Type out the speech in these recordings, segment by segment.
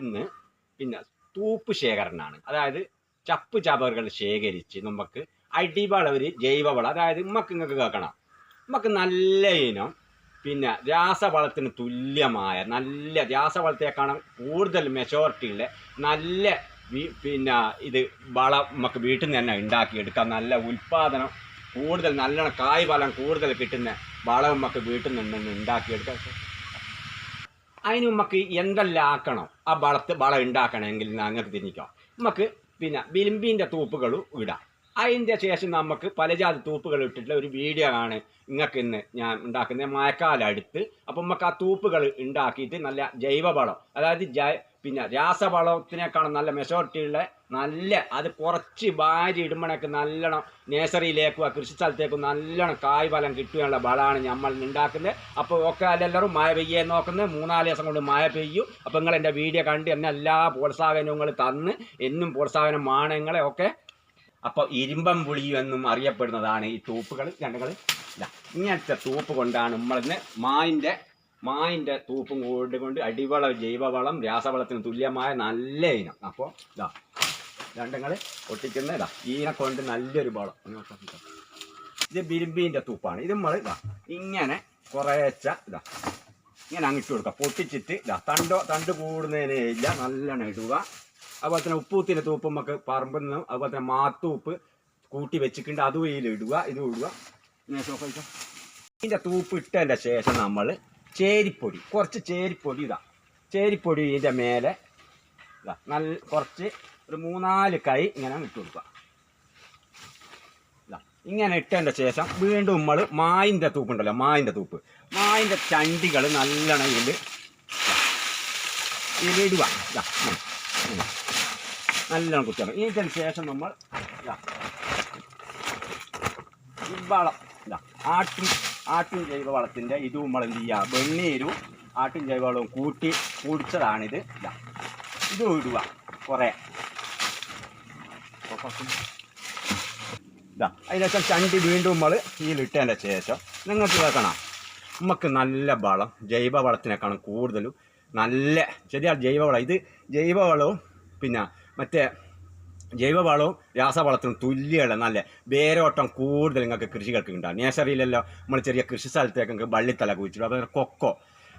ഇന്ന് പിന്നെ തൂപ്പ് ശേഖരണമാണ് അതായത് ചപ്പ് ചവറുകൾ ശേഖരിച്ച് നമുക്ക് അടിവള ഒരു ജൈവവളം അതായത് നമുക്ക് ഇങ്ങക്ക് കേൾക്കണം. നമുക്ക് നല്ല ഇനം പിന്നെ രാസവളത്തിന് തുല്യമായ നല്ല രാസവളത്തേക്കാണ് കൂടുതൽ മെച്ചോറിറ്റി ഉള്ള നല്ല പിന്നെ ഇത് വളം നമുക്ക് വീട്ടിൽ നിന്ന് തന്നെ ഉണ്ടാക്കിയെടുക്കാം. നല്ല ഉൽപ്പാദനം കൂടുതൽ നല്ലോണം കായ് ഫലം കൂടുതൽ കിട്ടുന്ന വളം നമുക്ക് വീട്ടിൽ നിന്ന് ഉണ്ടാക്കിയെടുക്കാം. അതിന് നമുക്ക് എന്തെല്ലാം ആക്കണം ആ വളത്ത് വളം ഉണ്ടാക്കണമെങ്കിൽ ഞങ്ങൾക്ക് തിരിഞ്ഞിക്കാം നമുക്ക് പിന്നെ വിലിമ്പിന്റെ തൂപ്പുകളും ഇടാം. അതിന്റെ ശേഷം നമുക്ക് പലജാതി തൂപ്പുകൾ ഇട്ടിട്ടുള്ള ഒരു വീഡിയോ ആണ് നിങ്ങൾക്ക് ഇന്ന് ഞാൻ ഉണ്ടാക്കുന്നത്. മഴക്കാലം അടുത്ത്. അപ്പം നമുക്ക് ആ തൂപ്പുകൾ ഉണ്ടാക്കിയിട്ട് നല്ല ജൈവവളം അതായത് ജൈ പിന്നെ രാസവളത്തിനേക്കാളും നല്ല മെച്ചോറിറ്റി ഉള്ള നല്ല അത് കുറച്ച് ഭാര്യ ഇടുമ്പോഴൊക്കെ നല്ലോണം നേഴ്സറിയിലേക്കും ആ കൃഷി സ്ഥലത്തേക്കും നല്ലോണം കായ് ഫലം കിട്ടുകയുള്ള വളമാണ് നമ്മൾ ഉണ്ടാക്കുന്നത് അപ്പോൾ ഒക്കെ എല്ലാവരും മഴ പെയ്യേ നോക്കുന്നത് മൂന്നാൽ ദിവസം കൊണ്ട് മഴ പെയ്യും. അപ്പോൾ നിങ്ങൾ എന്റെ വീഡിയോ കണ്ട് എന്നെ എല്ലാ പ്രോത്സാഹനവും തന്ന്. എന്നും പ്രോത്സാഹനം മാണങ്ങളെ ഒക്കെ. അപ്പോൾ ഇരുമ്പം പുളി എന്നും അറിയപ്പെടുന്നതാണ് ഈ തൂപ്പുകൾ. ഞങ്ങൾ ഇങ്ങനത്തെ തൂപ്പ് കൊണ്ടാണ് നമ്മളിന്ന് മായിന്റെ മായിന്റെ തൂപ്പും കൂടി കൊണ്ട് അടിവള ജൈവവളം രാസവളത്തിന് തുല്യമായ നല്ല ഇനം. അപ്പോൾ ഇതാ രണ്ടങ്ങൾ ഒട്ടിക്കുന്ന ഇതാ ഈനെ കൊണ്ട് നല്ലൊരു വളം. ഇത് ബിരിമ്പീന്റെ തൂപ്പാണ്. ഇത് നമ്മൾ ഇതാ ഇങ്ങനെ കുറേച്ച ഇതാ ഇങ്ങനെ അങ്ങിട്ട് കൊടുക്കുക പൊട്ടിച്ചിട്ട് ഇതാ തണ്ടോ തണ്ട് കൂടുന്നതിന് ഇല്ല നല്ലോണം ഇടുക. അതുപോലെ തന്നെ ഉപ്പൂത്തിന്റെ തൂപ്പും നമുക്ക് പറമ്പിൽ നിന്നും അതുപോലെ തന്നെ മാത്തൂപ്പ് കൂട്ടി വെച്ചിട്ടുണ്ട്. അതും ഇതിൽ ഇടുക. ഇതും ഇടുക. ഇതിന്റെ തൂപ്പ് ഇട്ടതിന്റെ ശേഷം നമ്മൾ ചേരിപ്പൊടി കുറച്ച് ചേരിപ്പൊടി ഇതാ ചേരിപ്പൊടി ഇതിന്റെ മേലെ ഇതാ നല്ല കുറച്ച് ഒരു മൂന്നാൽ കൈ ഇങ്ങനെ ഇട്ട് കൊടുക്കുക. ഇതാ ഇങ്ങനെ ഇട്ടതിന്റെ ശേഷം വീണ്ടും നമ്മൾ മായിന്റെ തൂപ്പുണ്ടല്ലോ മായിന്റെ തൂപ്പ്. മായിന്റെ ചണ്ടികൾ നല്ലോണം ഇതിൽ ഇതിലിടുക ഇതാ. നല്ലോണം കുത്തിയാണ് ഇതിന് ശേഷം നമ്മൾ ഇതാ ഇവളം ഇതാ ആട്ടിൻ ആട്ടിൻ ജൈവവളത്തിന്റെ ഇത് നമ്മൾ എന്ത് ചെയ്യുക വെണ്ണീരും ആട്ടിൻ ജൈവവളവും കൂട്ടി കുടിച്ചതാണിത് ഇതാ. ഇത് ഇടുക. കുറേ. ഇതാ. അതിനൊക്കെ ചണ്ടി വീണ്ടും നമ്മൾ ഇതിലിട്ടതിന്റെ ശേഷം നിങ്ങൾക്ക് കേൾക്കണം. നമുക്ക് നല്ല വളം ജൈവവളത്തിനേക്കാളും കൂടുതലും നല്ല ശരിയാ ജൈവവളം. ഇത് ജൈവവളവും പിന്നെ മറ്റേ ജൈവവളവും രാസവളത്തിനും തുല്യമുള്ള നല്ല വേരോട്ടം കൂടുതൽ നിങ്ങൾക്ക് കൃഷികൾക്ക് ഉണ്ടാകും നേഴ്സറിയിലല്ലോ നമ്മൾ ചെറിയ കൃഷി സ്ഥലത്തേക്ക് വള്ളിത്തല കുഴിച്ചിടും. അതുപോലെ കൊക്കോ.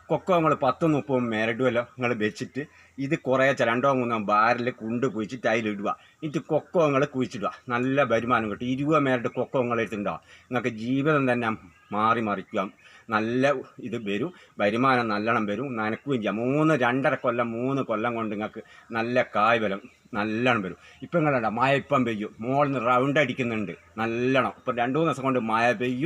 കൊക്കോ നിങ്ങൾ പത്തും മുപ്പതും മെരടുമല്ലോ നിങ്ങൾ വെച്ചിട്ട് ഇത് കുറേ രണ്ടോ മൂന്നോ ബാരൽ കുണ്ട് കുഴിച്ചിട്ട് അതിലിടുക എന്നിട്ട് കൊക്കോ നിങ്ങൾ കുഴിച്ചിടുക. നല്ല വരുമാനം കിട്ടും. ഇരുപത് മേരട്ട് കൊക്കോ നിങ്ങൾ എടുത്തിട്ടുണ്ടാവും നിങ്ങൾക്ക് ജീവിതം തന്നെ മാറി മറിക്കാം നല്ല ഇത് വരും. വരുമാനം നല്ലോണം വരും. നനക്കുകയും ചെയ്യാം. മൂന്ന് രണ്ടര കൊല്ലം മൂന്ന് കൊല്ലം കൊണ്ട് നിങ്ങൾക്ക് നല്ല കായ് ബലം നല്ലോണം വരും. ഇപ്പം നിങ്ങളുണ്ട മഴ ഇപ്പം പെയ്യും. മോളിൽ നിന്ന് റൗണ്ട് അടിക്കുന്നുണ്ട്. നല്ലോണം. ഇപ്പം രണ്ട് മൂന്ന് ദിവസം കൊണ്ട് മഴ പെയ്യും.